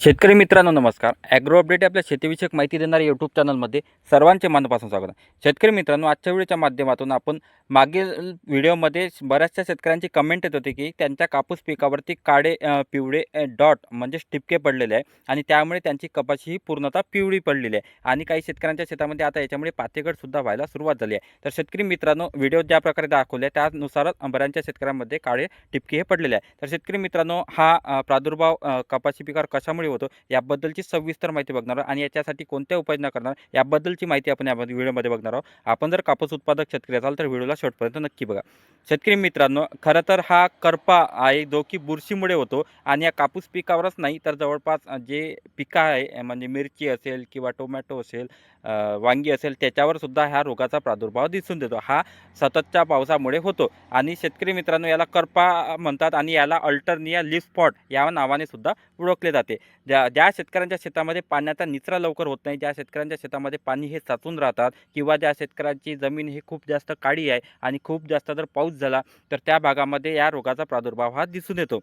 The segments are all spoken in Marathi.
शेतकरी मित्रांनो नमस्कार. ॲग्रो अपडेट आपल्या शेतीविषयक माहिती देणाऱ्या यूट्यूब चॅनलमध्ये सर्वांचे मनापासून स्वागत आहे. शेतकरी मित्रांनो आजच्या व्हिडिओच्या माध्यमातून आपण मागील व्हिडिओमध्ये बऱ्याचशा शेतकऱ्यांची कमेंट येत होती की त्यांच्या कापूस पिकावरती काळे पिवळे डॉट म्हणजे टिपके पडलेले आहे आणि त्यामुळे त्यांची कपाशी ही पूर्णतः पिवळी पडलेली आहे आणि काही शेतकऱ्यांच्या शेतामध्ये आता याच्यामुळे पातेगडसुद्धा व्हायला सुरुवात झाली आहे. तर शेतकरी मित्रांनो व्हिडिओ ज्या प्रकारे दाखवले त्यानुसारच बऱ्याचशा शेतकऱ्यांमध्ये काळे टिपके हे पडलेले आहे. तर शेतकरी मित्रांनो हा प्रादुर्भाव कपाशी पिकावर कशामुळे होतो. याबद्दलची सविस्तर माहिती बघणार आहोत आणि याच्यासाठी कोणत्या उपाययोजना करणार याबद्दलची माहिती आपण या व्हिडिओमध्ये बघणार आहोत. आपण जर कापूस उत्पादक शेतकरी असाल तर व्हिडिओला शेवटपर्यंत नक्की बघा. शेतकरी मित्रांनो खरं तर हा करपा आहे जो की बुरशीमुळे होतो आणि या कापूस पिकावरच नाही तर जवळपास जे पिकं आहे म्हणजे मिरची असेल किंवा टोमॅटो असेल वांगी असेल त्याच्यावर सुद्धा ह्या रोगाचा प्रादुर्भाव दिसून देतो. हा सततच्या पावसामुळे होतो. आणि शेतकरी मित्रांनो याला करपा म्हणतात आणि याला अल्टरनिया लिफ स्पॉट या नावाने सुद्धा ओळखले जाते. ज्या ज्या शेतकऱ्यांच्या शेतामध्ये पाण्याचा निचरा लवकर होत नाही ज्या शेतकऱ्यांच्या शेतामध्ये पाणी हे साचून राहतात किंवा ज्या शेतकऱ्यांची जमीन ही खूप जास्त काळी आहे आणि खूप जास्त जर पाऊस झाला तर त्या भागामध्ये या रोगाचा प्रादुर्भाव हा दिसून येतो.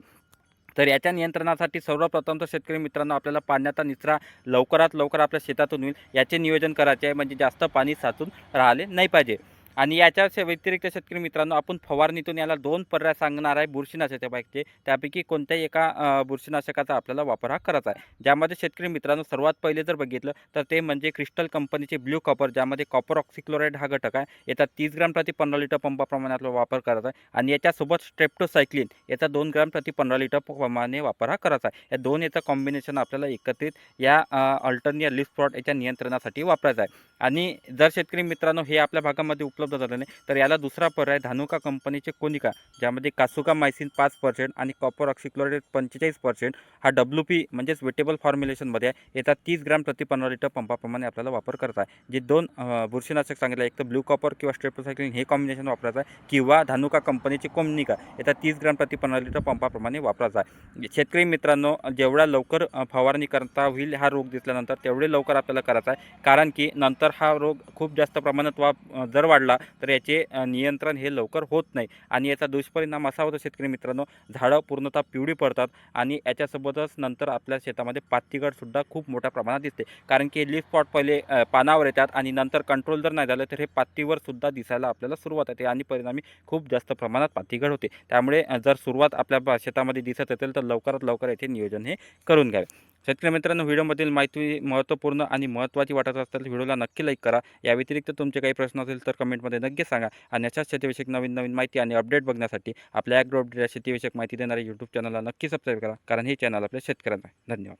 तर याच्या नियंत्रणासाठी सर्वप्रथम तर शेतकरी मित्रांनो आपल्याला पाण्याचा निचरा लवकरात लवकर आपल्या शेतातून होईल याचे नियोजन करायचे आहे म्हणजे जास्त पाणी साचून राहिले नाही पाहिजे. आणि याच्या व्यतिरिक्त शेतकरी मित्रांनो आपण फवारणीतून याला दोन पर्याय सांगणार आहे बुरशीनाशकापैकी त्यापैकी कोणत्याही एका बुरशीनाशकाचा आपल्याला वापर हा करायचा आहे. ज्यामध्ये शेतकरी मित्रांनो सर्वात पहिले जर बघितलं तर ते म्हणजे क्रिस्टल कंपनीचे ब्ल्यू कॉपर ज्यामध्ये कॉपर ऑक्सिक्लोराईड हा घटक आहे. याचा तीस ग्राम प्रति पंधरा लिटर पंपाप्रमाणे आपला वापर करायचा आहे. आणि याच्यासोबत स्ट्रेप्टोसायक्लिन याचा दोन ग्राम प्रति पंधरा लिटर प्रमाणे वापर हा करायचा आहे. या दोन याचं कॉम्बिनेशन आपल्याला एकत्रित या अल्टरनिया लिफ स्पॉट याच्या नियंत्रणासाठी वापरायचा आहे. आणि जर शेतकरी मित्रांनो हे आपल्या भागामध्ये उपलब्ध झालं नाही. तर याला दुसरा पर्याय धानुका कंपनीचे कोनिका ज्यामध्ये कासुका मायसिन पाच पर्सेंट आणि कॉपर ऑक्सिक्लोराईड पंचेचाळीस पर्सेंट हा डब्ल्यू पी म्हणजेच वेटेबल फॉर्म्युलेशनमध्ये आहे. याचा तीस ग्रॅम प्रति पंधरा लिटर पंपाप्रमाणे आपल्याला वापर करायचा आहे. जे दोन बुरशीनाशक सांगितलं एक तर ब्ल्यू कॉपर किंवा स्ट्रेप्टोसायक्लिन हे कॉम्बिनेशन वापरायचं आहे किंवा धानुका कंपनीची कोमनिका याचा तीस ग्राम प्रति पंधरा लिटर पंपाप्रमाणे वापरायचा आहे. शेतकरी मित्रांनो जेवढ्या लवकर फवारणी करता होईल हा रोग दिसल्यानंतर तेवढे लवकर आपल्याला करायचा आहे. कारण की नंतर हा रोग खूप जास्त प्रमाणात वा जर वाढला तर याचे नियंत्रण हे लवकर होत नाही. आणि याचा दुष्परिणाम असा होतो शेतकरी मित्रांनो झाडं पूर्णतः पिवळी पडतात आणि याच्यासोबतच नंतर आपल्या शेतामध्ये पातीगडसुद्धा खूप मोठ्या प्रमाणात दिसते. कारण की लीफ पॉट पहिले पानावर येतात आणि नंतर कंट्रोल जर नाही झालं तर हे पातीवर सुद्धा दिसायला आपल्याला सुरुवात होते आणि परिणामी खूप जास्त प्रमाणात पातीगड होते. त्यामुळे जर सुरुवात आपल्या बा- शेतामध्ये दिसत असेल तर लवकरात लवकर याचे नियोजन हे करून घ्यावे. शेतकरी मित्रांनो व्हिडिओमधील माहिती महत्त्वपूर्ण आणि महत्त्वाची वाटत असताना व्हिडिओला नक्की लाईक करा. या व्यतिरिक्त तुमचे काही प्रश्न असेल तर कमेंटमध्ये नक्की सांगा आणि अशाच शेतीविषयक नवीन नवीन माहिती आणि अपडेट बघण्यासाठी आपल्या ॲग्रो अपडेट या शेतीविषयक माहिती देणाऱ्या यूट्यूब चॅनलला नक्की सबस्क्राईब करा कारण हे चॅनल आपल्या शेतकऱ्यांना धन्यवाद.